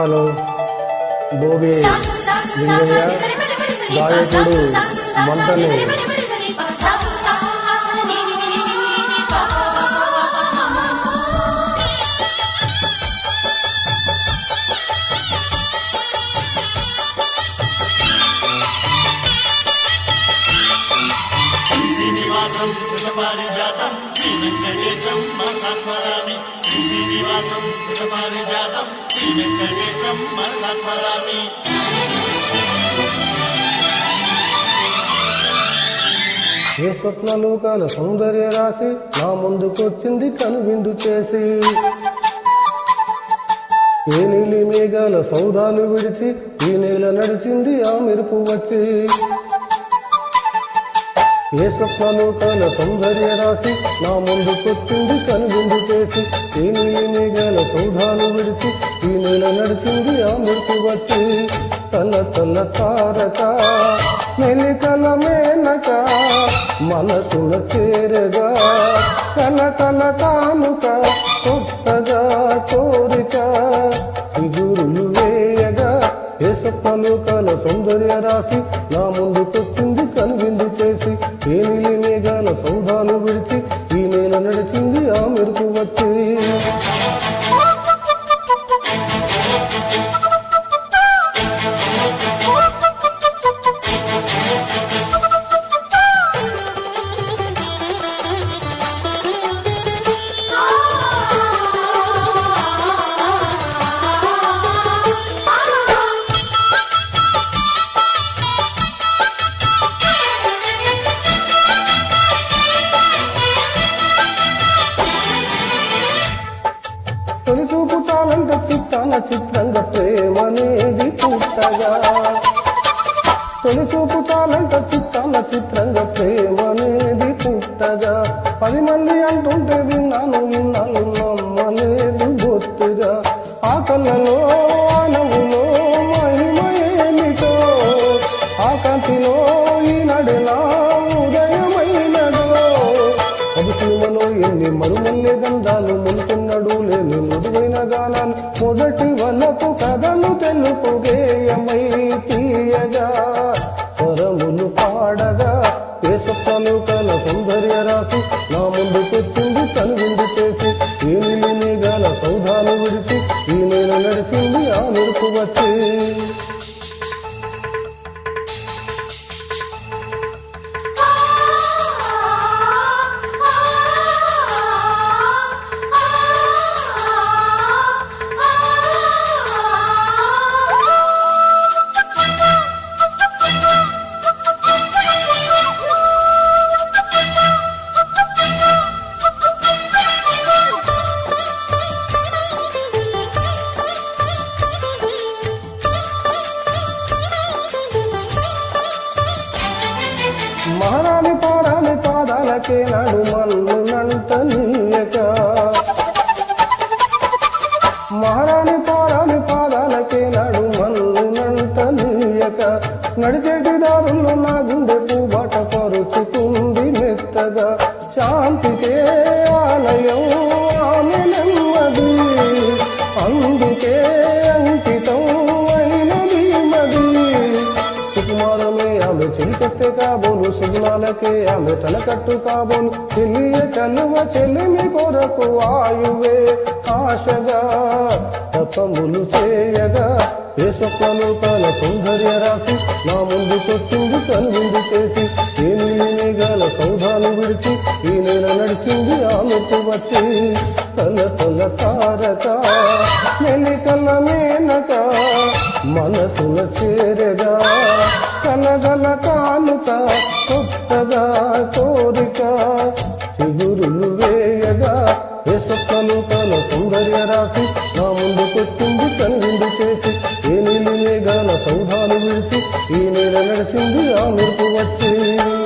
Hello Bhogi Lingaiah గాయకుడు మంటలు శ్రీనివాసం సుఖపారిజాతం శ్రీ వెంకటేశం మనసా స్మరామి శ్రీ శ్రీనివాసం సుఖపారిజాతం శ్రీ వెంకటేశం మనసా స్మరామి ఏ స్వప్నలోకాల సౌందర్య రాశి నా ముందుకొచ్చింది కనువిందు చేసి. ఏ నీలి మేఘాల సౌధాలు విడిచి ఈ నేల నడిచింది ఆ మెరుపు వచ్చి. ఏ స్వప్నలోకాల సౌందర్య రాశి నా ముందుకొచ్చింది కనువిందు చేసి ఏ నీలి మేఘాల సౌదాలు విడిచి ఈ నెల నడిచింది ఆ మృతి వచ్చి. తల తల తారక మెలికల మేనక మనసుల చేరగా కల కల కానుక కొత్తగా కోరిక చిగురులు వేయగా. ఏ స్వప్నలోకాల సౌందర్య రాశి నా ముందు నడిచింది ఆ మెరుపు వచ్చి ప్రేమనేది పుట్టగా. తొలి చూపుతానంట చిత్తాల చిత్రంగా ప్రేమనేది పుట్టగా. పది మంది అంటుంటే విన్నాను విన్నాను నమ్మలేదు గొత్తుగా ఆ కళ్ళలో ఆనములో మహిమ ఏమిటో. ఆ కాంతిలో ఈనాడెలా ఉదయమైనదో. అది సినిమలో ఎన్ని మరుమల్లే గంధాలు ముంటున్నాడు లేని మృదువైన సౌందర్య రాశి నా ముందుకొచ్చింది కనువిందు చేసి. ఏ నీలి మేఘాల సౌధాలు విడిచి ఈ నేను నడిచింది ఆ మెరుపు వచ్చి. పారాలి పారాలి పాదాలకే నడు మన్నునంట నీయక మారాలి పారాలి పాదాలకే నడు మన్నునంట నీయక నడిచేటి దారుల్లో నా గుండె పూబాట పరుచుకుంది మెత్తగా. శాంతికే ఆలయం ఆమె నెమ్మది. అందు చెలికెత్తే కాబోను సుగుణాలకే ఆమె తలకట్టు కాబోను చెల్లియ కలువ చెల్లిమి కొరకు ఆయువే. ఆశగా తపములు చేయగా ఏ స్వప్నలు తన సౌందర్య రాశి నా ముందుకొచ్చింది కనువిందు చేసి ఏమి గల సౌధాలు విడిచి ఈ నెల నడిచింది ఆమెకు వచ్చి. తల తల తారక మెలికల ఏ సౌధాలు విడిచి ఈ నేల నడిచింది ఆ మెరుపు వచ్చి.